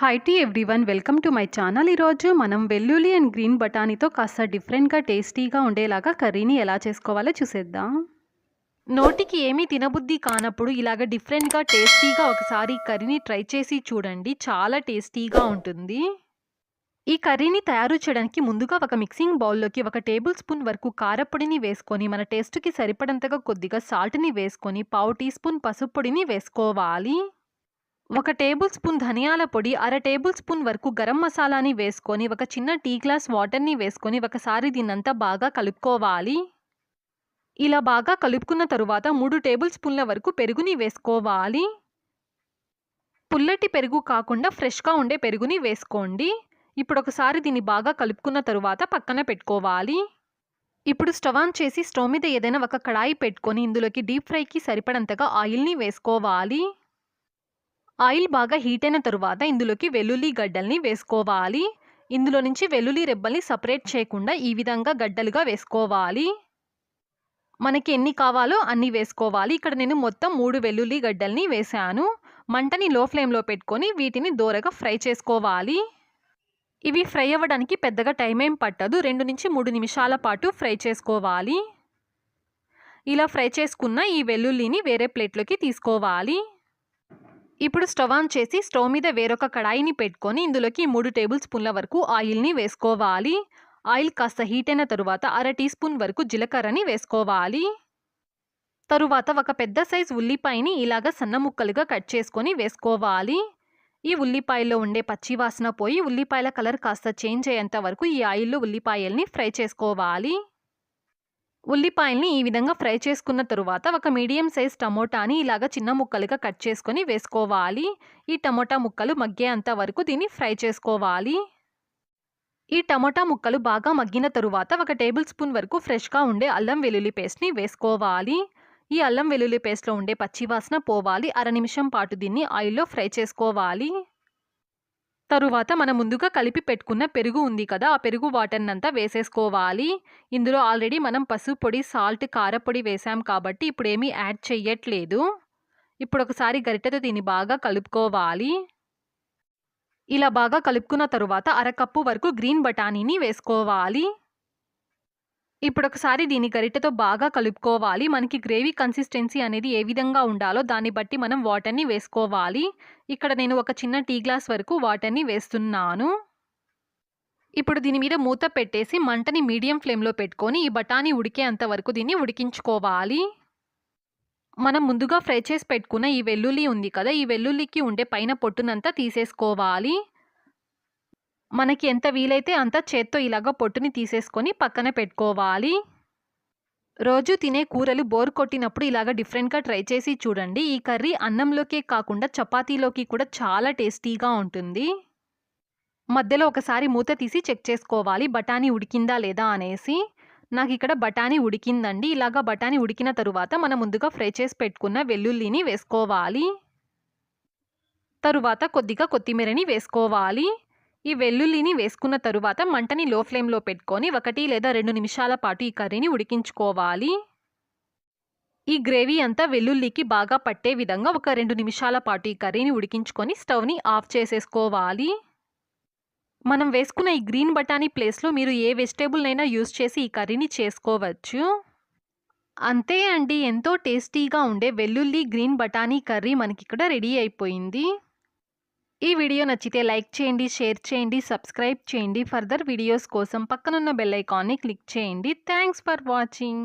Hi to everyone welcome to my channel ఈరోజు మనం వెల్లుల్లి అండ్ గ్రీన్ బఠానీతో కాస్త డిఫరెంట్గా టేస్టీగా ఉండేలాగా కర్రీని ఎలా చేసుకోవాలో చూసేద్దాం. నోటికి ఏమీ తినబుద్ధి కానప్పుడు ఇలాగ డిఫరెంట్గా టేస్టీగా ఒకసారి కర్రీని ట్రై చేసి చూడండి. చాలా టేస్టీగా ఉంటుంది. ఈ కర్రీని తయారు చేయడానికి ముందుగా ఒక మిక్సింగ్ బౌల్లోకి ఒక టేబుల్ స్పూన్ వరకు కారపొడిని వేసుకొని మన టేస్ట్కి సరిపడంతగా కొద్దిగా సాల్ట్ని వేసుకొని పావు టీ స్పూన్ పసుపు పొడిని వేసుకోవాలి. ఒక టేబుల్ స్పూన్ ధనియాల పొడి అర టేబుల్ స్పూన్ వరకు గరం మసాలాని వేసుకొని ఒక చిన్న టీ గ్లాస్ వాటర్ని వేసుకొని ఒకసారి దీన్నంతా బాగా కలుపుకోవాలి. ఇలా బాగా కలుపుకున్న తరువాత మూడు టేబుల్ స్పూన్ల వరకు పెరుగుని వేసుకోవాలి. పుల్లటి పెరుగు కాకుండా ఫ్రెష్గా ఉండే పెరుగుని వేసుకోండి. ఇప్పుడు ఒకసారి దీన్ని బాగా కలుపుకున్న తరువాత పక్కన పెట్టుకోవాలి. ఇప్పుడు స్టవ్ ఆన్ చేసి స్టవ్ మీద ఏదైనా ఒక కడాయి పెట్టుకొని ఇందులోకి డీప్ ఫ్రైకి సరిపడంతగా ఆయిల్ని వేసుకోవాలి. ఆయిల్ బాగా హీట్ అయిన తరువాత ఇందులోకి వెల్లుల్లి గడ్డల్ని వేసుకోవాలి. ఇందులో నుంచి వెల్లుల్లి రెబ్బల్ని సపరేట్ చేయకుండా ఈ విధంగా గడ్డలుగా వేసుకోవాలి. మనకి ఎన్ని కావాలో అన్ని వేసుకోవాలి. ఇక్కడ నేను మొత్తం మూడు వెల్లుల్లి గడ్డల్ని వేశాను. మంటని లో ఫ్లేమ్లో పెట్టుకొని వీటిని దూరగా ఫ్రై చేసుకోవాలి. ఇవి ఫ్రై అవ్వడానికి పెద్దగా టైం ఏం పట్టదు. రెండు నుంచి మూడు నిమిషాల పాటు ఫ్రై చేసుకోవాలి. ఇలా ఫ్రై చేసుకున్న ఈ వెల్లుల్లిని వేరే ప్లేట్లోకి తీసుకోవాలి. ఇప్పుడు స్టవ్ ఆన్ చేసి స్టవ్ మీద వేరొక కడాయిని పెట్టుకొని ఇందులోకి మూడు టేబుల్ స్పూన్ల వరకు ఆయిల్ని వేసుకోవాలి. ఆయిల్ కాస్త హీట్ అయిన తరువాత అర టీ స్పూన్ వరకు జీలకర్రని వేసుకోవాలి. తరువాత ఒక పెద్ద సైజ్ ఉల్లిపాయని ఇలాగ సన్న ముక్కలుగా కట్ చేసుకొని వేసుకోవాలి. ఈ ఉల్లిపాయలో ఉండే పచ్చివాసన పోయి ఉల్లిపాయల కలర్ కాస్త చేంజ్ అయ్యేంత వరకు ఈ ఆయిల్లో ఉల్లిపాయల్ని ఫ్రై చేసుకోవాలి. ఉల్లిపాయల్ని ఈ విధంగా ఫ్రై చేసుకున్న తరువాత ఒక మీడియం సైజ్ టమోటాని ఇలాగ చిన్న ముక్కలుగా కట్ చేసుకొని వేసుకోవాలి. ఈ టమోటా ముక్కలు మగ్గేంత వరకు దీన్ని ఫ్రై చేసుకోవాలి. ఈ టమోటా ముక్కలు బాగా మగ్గిన తరువాత ఒక టేబుల్ స్పూన్ వరకు ఫ్రెష్గా ఉండే అల్లం వెల్లుల్లి పేస్ట్ని వేసుకోవాలి. ఈ అల్లం వెల్లుల్లి పేస్ట్లో ఉండే పచ్చివాసన పోవాలి. అర నిమిషం పాటు దీన్ని ఆయిల్లో ఫ్రై చేసుకోవాలి. తరువాత మనం ముందుగా కలిపి పెట్టుకున్న పెరుగు ఉంది కదా ఆ పెరుగు వాటర్నంతా వేసేసుకోవాలి. ఇందులో ఆల్రెడీ మనం పసుపు పొడి సాల్ట్ కారపొడి వేసాం కాబట్టి ఇప్పుడు ఏమీ యాడ్ చెయ్యట్లేదు. ఇప్పుడు ఒకసారి గరిటెతో దీన్ని బాగా కలుపుకోవాలి. ఇలా బాగా కలుపుకున్న తరువాత అరకప్పు వరకు గ్రీన్ బఠానీని వేసుకోవాలి. ఇప్పుడు ఒకసారి దీని గరిటెతో బాగా కలుపుకోవాలి. మనకి గ్రేవీ కన్సిస్టెన్సీ అనేది ఏ విధంగా ఉండాలో దాన్ని బట్టి మనం వాటర్ని వేసుకోవాలి. ఇక్కడ నేను ఒక చిన్న టీ గ్లాస్ వరకు వాటర్ని వేస్తున్నాను. ఇప్పుడు దీని మీద మూత పెట్టేసి మంటని మీడియం ఫ్లేమ్లో పెట్టుకొని ఈ బఠానీ ఉడికేంత వరకు దీన్ని ఉడికించుకోవాలి. మనం ముందుగా ఫ్రై చేసి పెట్టుకున్న ఈ వెల్లుల్లి ఉంది కదా ఈ వెల్లుల్లికి ఉండే పైన పొట్టునంతా తీసేసుకోవాలి. మనకి ఎంత వీలైతే అంత చేత్తో ఇలాగ పొట్టుని తీసేసుకొని పక్కన పెట్టుకోవాలి. రోజు తినే కూరలు బోర్ కొట్టినప్పుడు ఇలాగ డిఫరెంట్గా ట్రై చేసి చూడండి. ఈ కర్రీ అన్నంలోకే కాకుండా చపాతీలోకి కూడా చాలా టేస్టీగా ఉంటుంది. మధ్యలో ఒకసారి మూత తీసి చెక్ చేసుకోవాలి. బఠానీ ఉడికిందా లేదా అనేసి. నాకు ఇక్కడ బఠానీ ఉడికిందండి. ఇలాగ బఠానీ ఉడికిన తరువాత మనం ముందుగా ఫ్రై చేసి పెట్టుకున్న వెల్లుల్లిని వేసుకోవాలి. తరువాత కొద్దిగా కొత్తిమీరని వేసుకోవాలి. ఈ వెల్లుల్లిని వేసుకున్న తరువాత మంటని లో ఫ్లేమ్లో పెట్టుకొని ఒకటి లేదా రెండు నిమిషాల పాటు ఈ కర్రీని ఉడికించుకోవాలి. ఈ గ్రేవీ అంతా వెల్లుల్లికి బాగా పట్టే విధంగా ఒక రెండు నిమిషాల పాటు ఈ కర్రీని ఉడికించుకొని స్టవ్ని ఆఫ్ చేసేసుకోవాలి. మనం వేసుకున్న ఈ గ్రీన్ బఠానీ ప్లేస్లో మీరు ఏ వెజిటేబుల్నైనా యూస్ చేసి ఈ కర్రీని చేసుకోవచ్చు. అంతే అండి ఎంతో టేస్టీగా ఉండే వెల్లుల్లి గ్రీన్ బఠానీ కర్రీ మనకి ఇక్కడ రెడీ అయిపోయింది. ఈ వీడియో నచ్చితే లైక్ చేయండి షేర్ చేయండి సబ్స్క్రైబ్ చేయండి. ఫర్దర్ వీడియోస్ కోసం పక్కనున్న బెల్ ఐకాన్ని క్లిక్ చేయండి. Thanks for watching.